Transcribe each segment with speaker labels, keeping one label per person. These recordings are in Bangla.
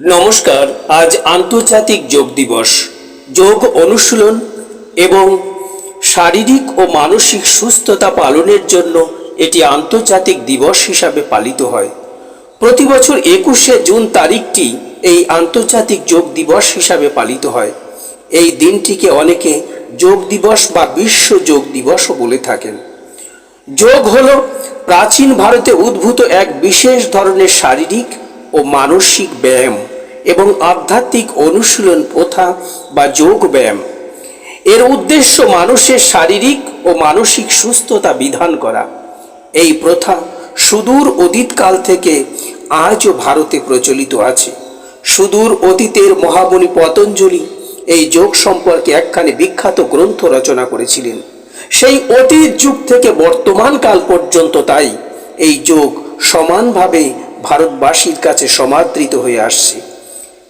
Speaker 1: নমস্কার, আজ আন্তর্জাতিক যোগ দিবস। যোগ অনুশীলন এবং শারীরিক ও মানসিক সুস্থতা পালনের জন্য এটি আন্তর্জাতিক দিবস হিসাবে পালিত হয়। প্রতি বছর একুশে জুন তারিখটি এই আন্তর্জাতিক যোগ দিবস হিসাবে পালিত হয়। এই দিনটিকে অনেকে যোগ দিবস বা বিশ্ব যোগ দিবসও বলে থাকেন। যোগ হলো প্রাচীন ভারতে উদ্ভূত এক বিশেষ ধরনের শারীরিক ও মানসিক ব্যায়াম এবং আধ্যাত্মিক অনুশীলন প্রথা বা যোগ ব্যায়াম। এর উদ্দেশ্য মানুষের শারীরিক ও মানসিক সুস্থতা বিধান করা। এই প্রথা সুদূর অতীতকাল থেকে আজও ভারতে প্রচলিত আছে। সুদূর অতীতের মহামণি পতঞ্জলি এই যোগ সম্পর্কে একখানি বিখ্যাত গ্রন্থ রচনা করেছিলেন। সেই অতীত যুগ থেকে বর্তমান কাল পর্যন্ত তাই এই যোগ সমানভাবে ভারতবাসীর কাছে সমাদৃত হয়ে আসছে।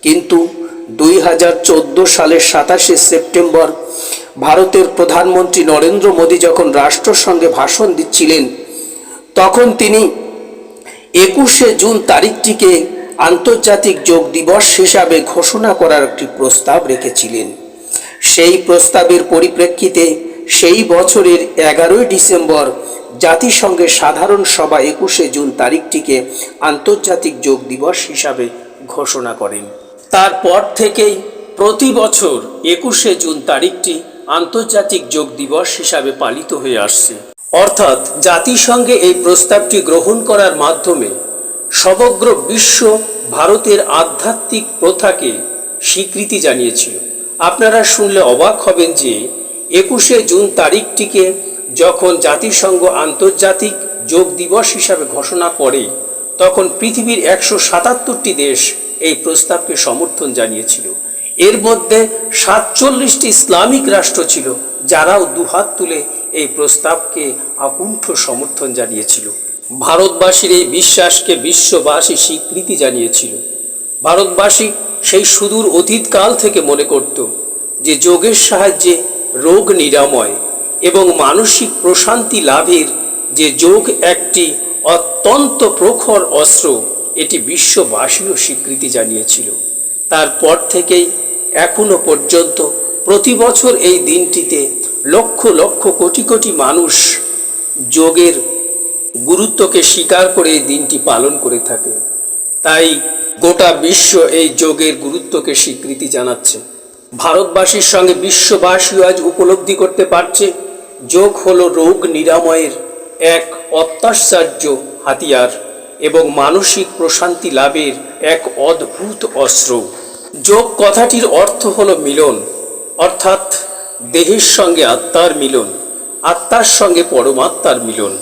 Speaker 1: কিন্তু দুই হাজার চোদ্দ সালের সাতাশে সেপ্টেম্বর ভারতের প্রধানমন্ত্রী নরেন্দ্র মোদী যখন রাষ্ট্রসংঘে ভাষণ দিচ্ছিলেন, তখন তিনি একুশে জুন তারিখটিকে আন্তর্জাতিক যোগ দিবস হিসাবে ঘোষণা করার একটি প্রস্তাব রেখেছিলেন। সেই প্রস্তাবের পরিপ্রেক্ষিতে সেই বছরের এগারোই ডিসেম্বর জাতিসংঘের সাধারণ সভা একুশে জুন তারিখটিকে আন্তর্জাতিক যোগ দিবস হিসাবে ঘোষণা করেন। তারপর থেকেই প্রতি বছর একুশে জুন তারিখটি আন্তর্জাতিক যোগ দিবস হিসাবে পালিত হয়ে আসছে। অর্থাৎ জাতিসংঘে এই প্রস্তাবটি গ্রহণ করার মাধ্যমে সমগ্র বিশ্ব ভারতের আধ্যাত্মিক প্রথাকে স্বীকৃতি জানিয়েছিল আপনারা শুনলে অবাক হবেন যে একুশে জুন তারিখটিকে যখন জাতিসংঘ আন্তর্জাতিক যোগ দিবস হিসাবে ঘোষণা করে, তখন পৃথিবীর একশো সাতাত্তরটি দেশ এই প্রস্তাবকে সমর্থন জানিয়েছিল। এর মধ্যে সাতচল্লিশটি ইসলামিক রাষ্ট্র ছিল, যারাও দুহাত তুলে এই প্রস্তাবকে আকুণ্ঠ সমর্থন জানিয়েছিল। ভারতবাসীর এই বিশ্বাসকে বিশ্ববাসী স্বীকৃতি জানিয়েছিল। ভারতবাসী সেই সুদূর অতীতকাল থেকে মনে করত যে যোগের সাহায্যে রোগ নিরাময় এবং মানসিক প্রশান্তি লাভের যে যোগ একটি অত্যন্ত প্রখর অস্ত্র, এটি বিশ্ববাসীও স্বীকৃতি জানিয়েছিল। তারপর থেকেই এখনও পর্যন্ত প্রতি বছর এই দিনটিতে লক্ষ লক্ষ কোটি কোটি মানুষ যোগের গুরুত্বকে স্বীকার করে এই দিনটি পালন করে থাকে। তাই গোটা বিশ্ব এই যোগের গুরুত্বকে স্বীকৃতি জানাচ্ছে। ভারতবাসীর সঙ্গে বিশ্ববাসীও আজ উপলব্ধি করতে পারছে যোগ হলো রোগ নিরাময়ের এক অত্যাশ্চর্য হাতিয়ার এবং মানসিক প্রশান্তি লাভের এক অদ্ভুত অস্ত্র। যোগ কথাটির অর্থ হলো মিলন, অর্থাৎ দেহের সঙ্গে আত্মার মিলন, আত্মার সঙ্গে পরমাত্মার মিলন।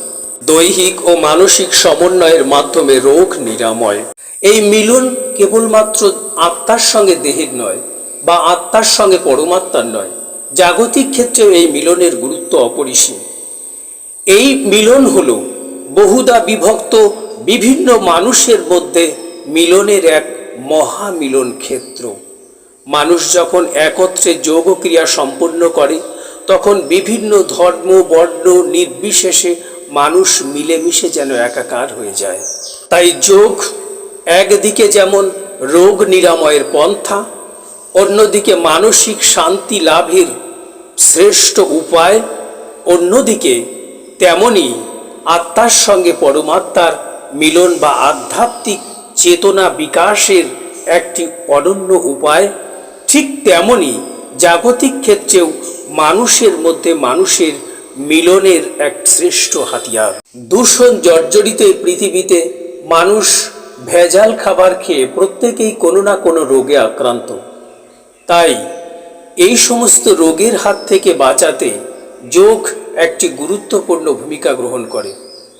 Speaker 1: দৈহিক ও মানসিক সমন্বয়ের মাধ্যমে রোগ নিরাময়। এই মিলন কেবলমাত্র আত্মার সঙ্গে দেহের নয়, বা আত্মার সঙ্গে পরমাত্মার নয়। জাগতিক ক্ষেত্রেও এই মিলনের গুরুত্ব অপরিসীম। এই মিলন হল বহুদা বিভক্ত বিভিন্ন মানুষের মধ্যে মিলনের এক মহামিলন ক্ষেত্র। মানুষ যখন একত্রে যোগ ক্রিয়া সম্পন্ন করে, তখন বিভিন্ন ধর্ম, বর্ণ, নির্বিশেষে মানুষ মিলেমিশে যেন একাকার হয়ে যায়। তাই যোগ একদিকে যেমন রোগ নিরাময়ের পন্থা, অন্যদিকে মানসিক শান্তি লাভের শ্রেষ্ঠ উপায় অন্যদিকে তেমনি আত্মার সঙ্গে পরমাত্মার মিলন বা আধ্যাত্মিক চেতনা বিকাশের একটি অনন্য উপায়, ঠিক তেমনি জাগতিক ক্ষেত্রেও মানুষের মধ্যে মানুষের মিলনের এক শ্রেষ্ঠ হাতিয়ার। দূষণ জর্জরিত এই পৃথিবীতে মানুষ ভেজাল খাবার খেয়ে প্রত্যেকেই কোনো না কোনো রোগে আক্রান্ত। তাই এই সমস্ত রোগের হাত থেকে বাঁচাতে যোগ একটি গুরুত্বপূর্ণ ভূমিকা গ্রহণ করে।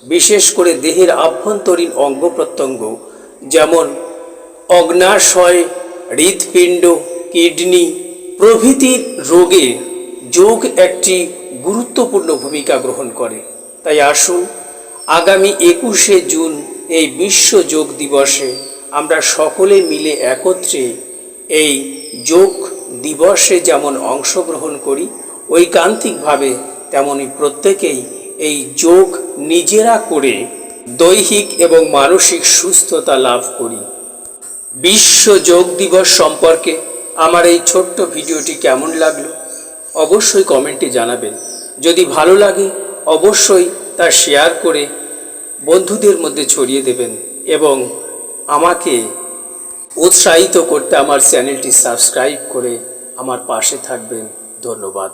Speaker 1: বিশেষ করে দেহের আভ্যন্তরীণ অঙ্গ প্রত্যঙ্গ, যেমন অগ্নাশয়, হৃৎপিণ্ড, কিডনি প্রভৃতির রোগে যোগ একটি গুরুত্বপূর্ণ ভূমিকা গ্রহণ করে। তাই আসুন, আগামী একুশে জুন এই বিশ্ব যোগ দিবসে আমরা সকলে মিলে একত্রে এই যোগ দিবসে যেমন অংশগ্রহণ করি, ঐকান্তিকভাবে তেমনি প্রত্যেকেই এই যোগ নিজেরা করে দৈহিক এবং মানসিক সুস্থতা লাভ করি। বিশ্ব যোগ দিবস সম্পর্কে আমার এই ছোট্ট ভিডিওটি কেমন লাগল অবশ্যই কমেন্টে জানাবেন। যদি ভালো লাগে, অবশ্যই তা শেয়ার করে বন্ধুদের মধ্যে ছড়িয়ে দেবেন এবং আমাকে উৎসাহিত করতে আমার চ্যানেলটি সাবস্ক্রাইব করে আমার পাশে থাকবেন। ধন্যবাদ।